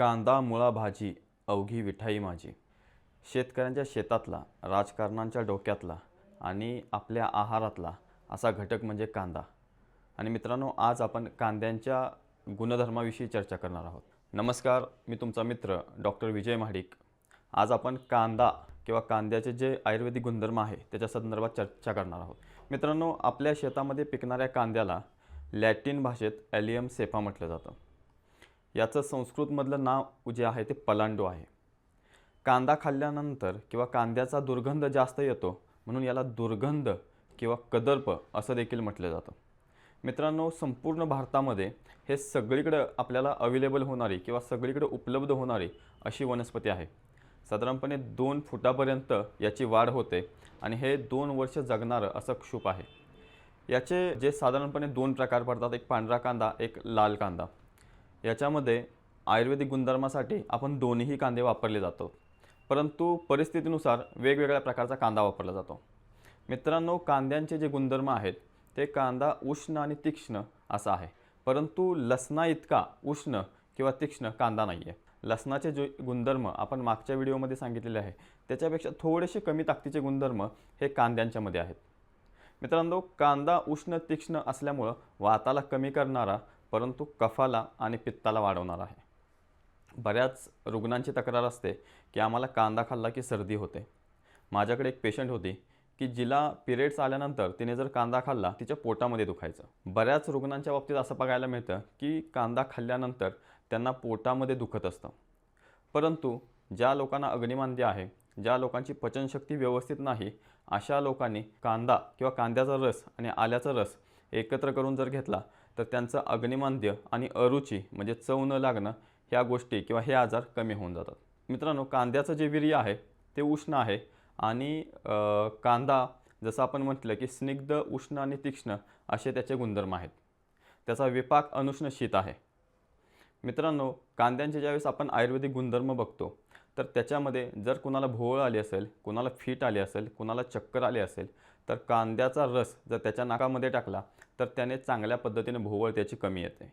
कांदा मुळा भाजी अवघी विठाई माझी. शेतकऱ्यांच्या शेतातला राजकारणांच्या डोक्यातला आणि आपल्या आहारातला असा घटक म्हणजे कांदा. आणि मित्रांनो आज आपण कांद्यांच्या गुणधर्माविषयी चर्चा करणार आहोत. नमस्कार मी तुमचा मित्र डॉक्टर विजय महाडिक. आज आपण कांदा किंवा कांद्याचे जे आयुर्वेदिक गुणधर्म आहे त्याच्या संदर्भात चर्चा करणार आहोत. मित्रांनो आपल्या शेतामध्ये पिकणाऱ्या कांद्याला लॅटिन भाषेत ॲलियम सेफा म्हटलं जातं. याचं संस्कृतमधलं नाव जे आहे ते पलांडो आहे. कांदा खाल्ल्यानंतर किंवा कांद्याचा दुर्गंध जास्त येतो म्हणून याला दुर्गंध किंवा कदर्प असं देखील म्हटलं जातं. मित्रांनो संपूर्ण भारतामध्ये हे सगळीकडं आपल्याला अवेलेबल होणारी किंवा सगळीकडे उपलब्ध होणारी अशी वनस्पती आहे. साधारणपणे दोन फुटापर्यंत याची वाढ होते आणि हे दोन वर्ष जगणारं असं क्षूप आहे. याचे जे साधारणपणे दोन प्रकार पडतात एक पांढरा कांदा एक लाल कांदा. याच्यामध्ये आयुर्वेदिक गुणधर्मासाठी आपण दोन्हीही कांदे वापरले जातो. परंतु परिस्थितीनुसार वेगवेगळ्या प्रकारचा कांदा वापरला जातो. मित्रांनो कांद्यांचे जे गुणधर्म आहेत ते कांदा उष्ण आणि तीक्ष्ण असा आहे. परंतु लसणा इतका उष्ण किंवा तीक्ष्ण कांदा नाही आहे लसणाचे जे गुणधर्म आपण मागच्या व्हिडिओमध्ये सांगितलेले आहे त्याच्यापेक्षा थोडेसे कमी ताकदीचे गुणधर्म हे कांद्यांच्यामध्ये आहेत. मित्रांनो कांदा उष्ण तीक्ष्ण असल्यामुळं वाताला कमी करणारा परंतु कफाला आणि पित्ताला वाढवणार आहे. बऱ्याच रुग्णांची तक्रार असते की आम्हाला कांदा खाल्ला की सर्दी होते. माझ्याकडे एक पेशंट होती की जिला पिरियड्स आल्यानंतर तिने जर कांदा खाल्ला तिच्या पोटामध्ये दुखायचं. बऱ्याच रुग्णांच्या बाबतीत असं बघायला मिळतं की कांदा खाल्ल्यानंतर त्यांना पोटामध्ये दुखत असतं. परंतु ज्या लोकांना अग्निमांद्य आहे ज्या लोकांची पचनशक्ती व्यवस्थित नाही अशा लोकांनी कांदा किंवा कांद्याचा रस आणि आल्याचा रस एकत्र करून जर घेतला तर त्यांचं अग्निमांद्य आणि अरुची म्हणजे चव न लागणं ह्या गोष्टी किंवा हे आजार कमी होऊन जातात. मित्रांनो कांद्याचं जे वीर्य आहे ते उष्ण आहे आणि कांदा जसं आपण म्हटलं की स्निग्ध उष्ण आणि तीक्ष्ण असे त्याचे गुणधर्म आहेत. त्याचा विपाक अनुष्ण शीत आहे. मित्रांनो कांद्यांचे ज्यावेळेस आपण आयुर्वेदिक गुणधर्म बघतो तर त्याच्यामध्ये जर कुणाला भोवळ आली असेल कुणाला फीट आली असेल कुणाला चक्कर आली असेल तर कांद्याचा रस जर त्याच्या नाकामध्ये टाकला तर त्याने चांगल्या पद्धतीने भोवळ त्याची कमी येते.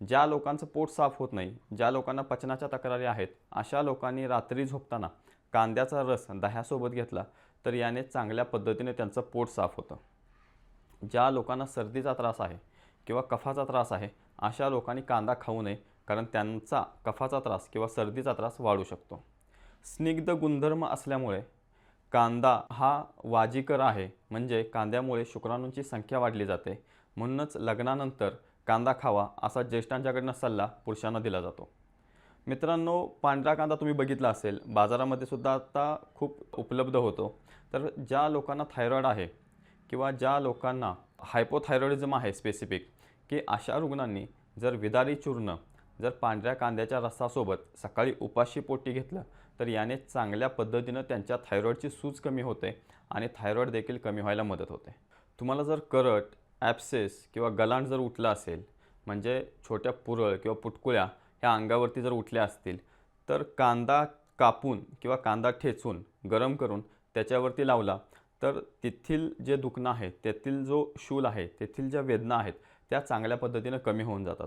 ज्या लोकांचं पोट साफ होत नाही ज्या लोकांना पचनाच्या तक्रारी आहेत अशा लोकांनी रात्री झोपताना कांद्याचा रस दह्यासोबत घेतला तर याने चांगल्या पद्धतीने त्यांचं पोट साफ होतं. ज्या लोकांना सर्दीचा त्रास आहे किंवा कफाचा त्रास आहे अशा लोकांनी कांदा खाऊ नये कारण त्यांचा कफाचा त्रास किंवा सर्दीचा त्रास वाढू शकतो. स्निग्ध गुणधर्म असल्यामुळे कांदा हा वाजिकर आहे. म्हणजे कांद्यामुळे शुक्राणूंची संख्या वाढली जाते. म्हणूनच लग्नानंतर कांदा खावा असा ज्येष्ठांच्याकडनं सल्ला पुरुषांना दिला जातो. मित्रांनो पांढरा कांदा तुम्ही बघितला असेल. बाजारामध्ये सुद्धा आता खूप उपलब्ध होतो. तर ज्या लोकांना थायरॉईड आहे किंवा ज्या लोकांना हायपोथायरॉईडिझम आहे स्पेसिफिक की अशा रुग्णांनी जर विदारी चूर्ण जर पांढऱ्या कांद्याच्या रसासोबत सकाळी उपाशी पोटी घेतलं तर याने चांगल्या पद्धतीनं त्यांच्या थायरॉईडची सूज कमी होते आणि थायरॉईड देखील कमी व्हायला मदत होते. तुम्हाला जर करट ॲप्सेस किंवा गलांड जर उठला असेल म्हणजे छोट्या पुरळ किंवा पुटकुळ्या ह्या अंगावरती जर उठल्या असतील तर कांदा कापून किंवा कांदा ठेचून गरम करून त्याच्यावरती लावला तर तेथील जे दुखणं आहे तेथील जो शूल आहे तेथील ज्या वेदना आहेत त्या चांगल्या पद्धतीनं कमी होऊन जातात.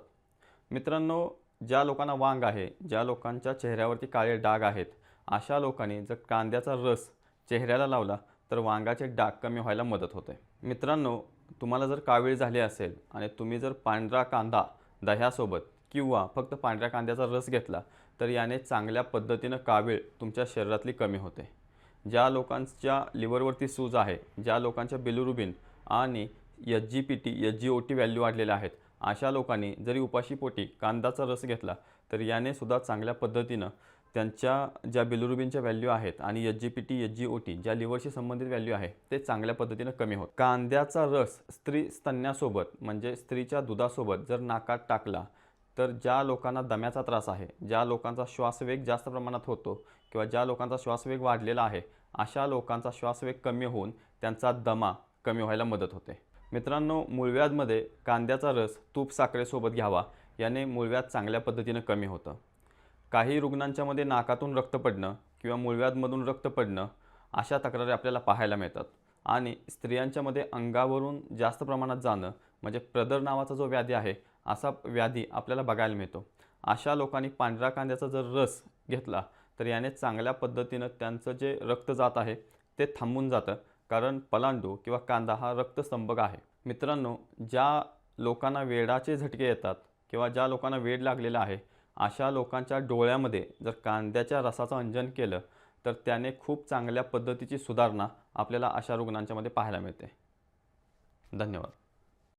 मित्रांनो ज्या लोकांना वांग आहे ज्या लोकांच्या चेहऱ्यावरती काळे डाग आहेत अशा लोकांनी जर कांद्याचा रस चेहऱ्याला लावला तर वांगाचे डाग कमी व्हायला मदत होते. मित्रांनो तुम्हाला जर कावीळ झाली असेल आणि तुम्ही जर पांढरा कांदा दह्यासोबत किंवा फक्त पांढऱ्या कांद्याचा रस घेतला तर याने चांगल्या पद्धतीनं कावीळ तुमच्या शरीरातली कमी होते. ज्या लोकांच्या लिव्हरवरती सूज आहे ज्या लोकांच्या बिलुरुबिन आणि H G P T H G O T value वाढलेल्या आहेत अशा लोकांनी जरी उपाशीपोटी कांदाचा रस घेतला तर याने सुद्धा चांगल्या पद्धतीनं त्यांच्या ज्या बिलुरुबिनच्या व्हॅल्यू आहेत आणि H G P T H G O T ज्या लिव्हरशी संबंधित व्हॅल्यू आहे ते चांगल्या पद्धतीनं कमी होत. कांद्याचा रस स्त्री स्तन्यासोबत म्हणजे स्त्रीच्या दुधासोबत जर नाकात टाकला तर ज्या लोकांना दम्याचा त्रास आहे ज्या लोकांचा श्वासवेग जास्त प्रमाणात होतो किंवा ज्या लोकांचा श्वासवेग वाढलेला आहे अशा लोकांचा श्वासवेग कमी होऊन त्यांचा दमा कमी व्हायला मदत होते. मित्रांनो मूळव्याधमध्ये कांद्याचा रस तूप साखरेसोबत घ्यावा. याने मूळव्याध चांगल्या पद्धतीनं कमी होतं. काही रुग्णांच्यामध्ये नाकातून रक्त पडणं किंवा मूळव्याधमधून रक्त पडणं अशा तक्रारी आपल्याला पाहायला मिळतात. आणि स्त्रियांच्यामध्ये अंगावरून जास्त प्रमाणात जाणं म्हणजे प्रदर नावाचा जो व्याधी आहे असा व्याधी आपल्याला बघायला मिळतो. अशा लोकांनी पांढऱ्या कांद्याचा जर रस घेतला तर याने चांगल्या पद्धतीनं त्यांचं जे रक्त जात आहे ते थांबून जातं. कारण पलांडू किंवा कांदा हा रक्तस्तंभक आहे. मित्रांनो ज्या लोकांना वेडाचे झटके येतात किंवा ज्या लोकांना वेड लागलेला आहे अशा लोकांच्या डोळ्यामध्ये जर कांद्याच्या रसाचं अंजन केलं तर त्याने खूप चांगल्या पद्धतीची सुधारणा आपल्याला अशा रुग्णांच्यामध्ये पाहायला मिळते. धन्यवाद.